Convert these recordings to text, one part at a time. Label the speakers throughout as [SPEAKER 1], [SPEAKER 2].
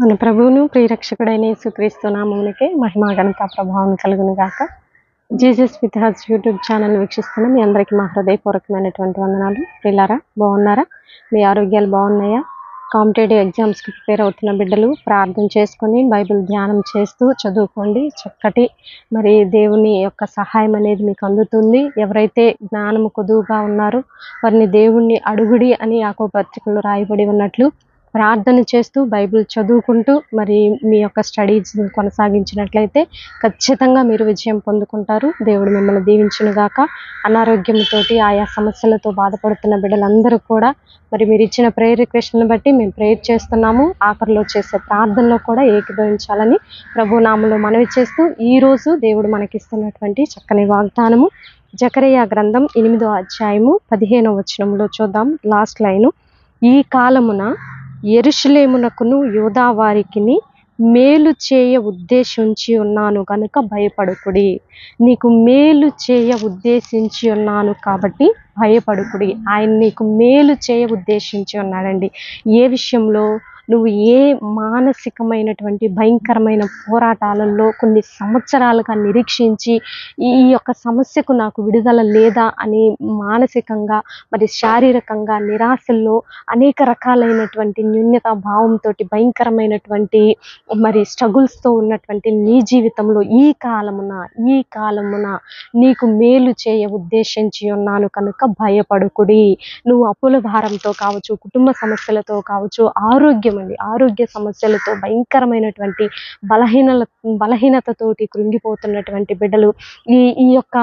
[SPEAKER 1] మన ప్రభువును ప్రియరక్షకుడైన యేసుక్రీస్తు నామమునికే మహిమా ఘనత ప్రభావం కలుగును గాక జీసస్ విత్ హజ్ యూట్యూబ్ ఛానల్ వీక్షిస్తున్న మీ అందరికీ మా హృదయపూర్వకమైనటువంటి వందనాలు. పిల్లారా బాగున్నారా? మీ ఆరోగ్యాలు బాగున్నాయా? కాంపిటేటివ్ ఎగ్జామ్స్కి ప్రిపేర్ అవుతున్న బిడ్డలు ప్రార్థన చేసుకొని బైబిల్ ధ్యానం చేస్తూ చదువుకోండి. చక్కటి మరి దేవుని యొక్క సహాయం అనేది మీకు అందుతుంది. ఎవరైతే జ్ఞానము కొదువుగా ఉన్నారో వారిని దేవుణ్ణి అడుగుడి అని యాకో పత్రికలు రాయబడి ఉన్నట్లు ప్రార్థన చేస్తూ బైబిల్ చదువుకుంటూ మరి మీ యొక్క స్టడీస్ కొనసాగించినట్లయితే ఖచ్చితంగా మీరు విజయం పొందుకుంటారు. దేవుడు మిమ్మల్ని దీవించునుగాక అనారోగ్యంతోటి ఆయా సమస్యలతో బాధపడుతున్న బిడ్డలందరూ కూడా మరి మీరు ఇచ్చిన ప్రేయర్ రిక్వెస్ట్ని బట్టి మేము ప్రేయర్ చేస్తున్నాము. ఆఖరిలో చేసే ప్రార్థనలో కూడా ఏకీభవించాలని ప్రభు నామలో మనవి చేస్తూ ఈరోజు దేవుడు మనకిస్తున్నటువంటి చక్కని వాగ్దానము. జకరయ్య గ్రంథం ఎనిమిదో అధ్యాయము పదిహేనో వచనంలో చూద్దాం. Last line. ఈ కాలమున ఎరుషులేమునకును యూదావారికిని మేలు చేయ ఉద్దేశించి ఉన్నాను కనుక భయపడుకుడి. నీకు మేలు చేయ ఉద్దేశించి ఉన్నాను కాబట్టి భయపడుకుడి. ఆయన నీకు మేలు చేయ ఉద్దేశించి ఉన్నాడండి. ఏ విషయంలో? నువ్వు ఏ మానసికమైనటువంటి భయంకరమైన పోరాటాలలో కొన్ని సంవత్సరాలుగా నిరీక్షించి ఈ యొక్క సమస్యకు నాకు విడుదల లేదా అని మానసికంగా మరి శారీరకంగా నిరాశల్లో అనేక రకాలైనటువంటి న్యూన్యత భావంతో భయంకరమైనటువంటి మరి స్ట్రగుల్స్తో ఉన్నటువంటి నీ జీవితంలో ఈ కాలమున ఈ కాలమున నీకు మేలు చేయ ఉద్దేశించి ఉన్నాను కనుక భయపడుకుడి. నువ్వు అప్పుల భారంతో కావచ్చు కుటుంబ సమస్యలతో కావచ్చు ఆరోగ్యం అండి ఆరోగ్య సమస్యలతో భయంకరమైనటువంటి బలహీనల బలహీనతతోటి కృంగిపోతున్నటువంటి బిడ్డలు ఈ ఈ యొక్క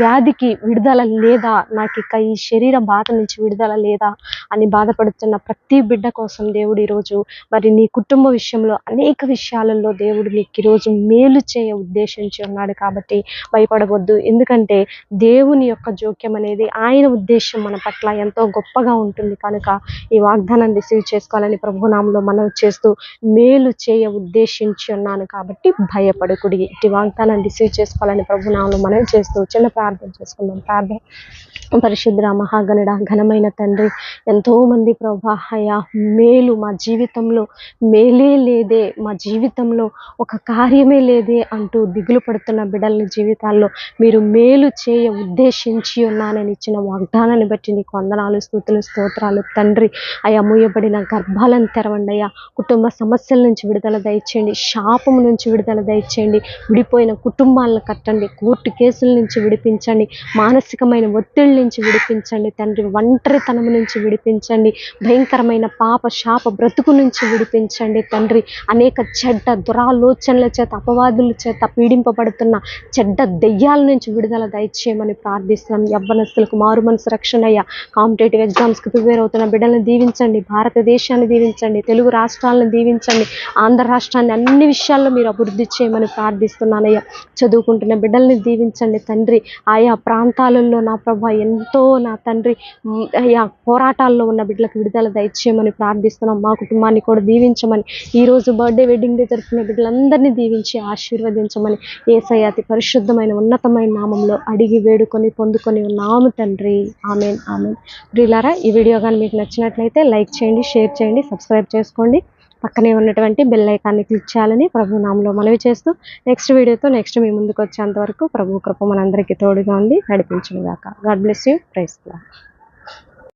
[SPEAKER 1] వ్యాధికి విడుదల లేదా నాకు ఇక ఈ శరీర బాధ నుంచి విడుదల లేదా అని బాధపడుతున్న ప్రతి బిడ్డ కోసం దేవుడు ఈరోజు మరి నీ కుటుంబ విషయంలో అనేక విషయాలలో దేవుడు నీకు ఈరోజు మేలు చేయ ఉద్దేశించి ఉన్నాడు కాబట్టి భయపడవద్దు. ఎందుకంటే దేవుని యొక్క జోక్యం అనేది ఆయన ఉద్దేశం మన పట్ల ఎంతో గొప్పగా ఉంటుంది. కనుక ఈ వాగ్దానాన్ని రిసీవ్ చేసుకోవాలని ప్రభునామంలో మనం చేస్తూ మేలు చేయ ఉద్దేశించి ఉన్నాను కాబట్టి భయపడకుడి ఇటు వాగ్దానాన్ని రిసీవ్ చేసుకోవాలని ప్రభునామంలో మనం చేస్తూ చిన్న ప్రార్థన చేసుకుందాం. ప్రార్థన. పరిశుద్ర మహాగణుడ ఘనమైన తండ్రి ఎంతోమంది మంది అయా మేలు మా జీవితంలో మేలే లేదే మా జీవితంలో ఒక కార్యమే లేదే అంటూ దిగులు పడుతున్న బిడ్డల జీవితాల్లో మీరు మేలు చేయ ఉద్దేశించి ఉన్నానని ఇచ్చిన వాగ్దానాన్ని బట్టి నీకు వందనాలు స్థుతులు స్తోత్రాలు. తండ్రి అయా మూయబడిన గర్భాలను తెరవండి అయ్యా కుటుంబ సమస్యల నుంచి విడుదల దయచేయండి. శాపం నుంచి విడుదల దయచేయండి. విడిపోయిన కుటుంబాలను కట్టండి. కోర్టు కేసుల నుంచి విడిపించండి. మానసికమైన ఒత్తిడి నుంచి విడిపించండి. తండ్రి ఒంటరితనం నుంచి విడిపించండి. భయంకరమైన పాప శాప బ్రతుకు నుంచి విడిపించండి తండ్రి. అనేక చెడ్డ దురాలోచనల చేత అపవాదుల చేత పీడింపబడుతున్న చెడ్డ దెయ్యాల నుంచి విడుదల దయచేయమని ప్రార్థిస్తున్నాం. యవ్వనస్తులకు మారు మనసు రక్షణ అయ్యా కాంపిటేటివ్ ఎగ్జామ్స్కి ప్రిపేర్ అవుతున్న బిడ్డలను దీవించండి. భారతదేశాన్ని దీవించండి తెలుగు రాష్ట్రాలను దీవించండి ఆంధ్ర రాష్ట్రాన్ని అన్ని విషయాల్లో మీరు అభివృద్ధి చేయమని ప్రార్థిస్తున్నానయ్యా చదువుకుంటున్న బిడ్డల్ని దీవించండి తండ్రి. ఆయా ప్రాంతాలలో నా ప్రభా ఎంతో నా తండ్రి అయ్యా పోరాటాల్లో ఉన్న బిడ్డలకు విడుదల దయచేయమని ప్రార్థిస్తున్నాం. మా కుటుంబాన్ని కూడా దీవించమని ఈరోజు బర్త్డే వెడ్డింగ్ డే జరుపుకున్న బిడ్డలందరినీ దీవించి ఆశీర్వదించమని ఏసయ్య అతి పరిశుద్ధమైన ఉన్నతమైన నామంలో అడిగి వేడుకొని పొందుకొని ఉన్నాము తండ్రి. Amen amen. ప్రియులారా ఈ వీడియో కానీ మీకు నచ్చినట్లయితే లైక్ చేయండి షేర్ చేయండి సబ్స్క్రైబ్ చేసుకోండి. పక్కనే ఉన్నటువంటి బెల్ ఐకాన్ని క్లిక్ చేయాలని ప్రభు నామంలో మనవి చేస్తూ నెక్స్ట్ వీడియోతో నెక్స్ట్ మీ ముందుకు వచ్చేంత వరకు ప్రభు కృప మనందరికీ తోడుగా ఉంది నడిపించుగాక గాడ్ బ్లెస్ యూ ప్రైస్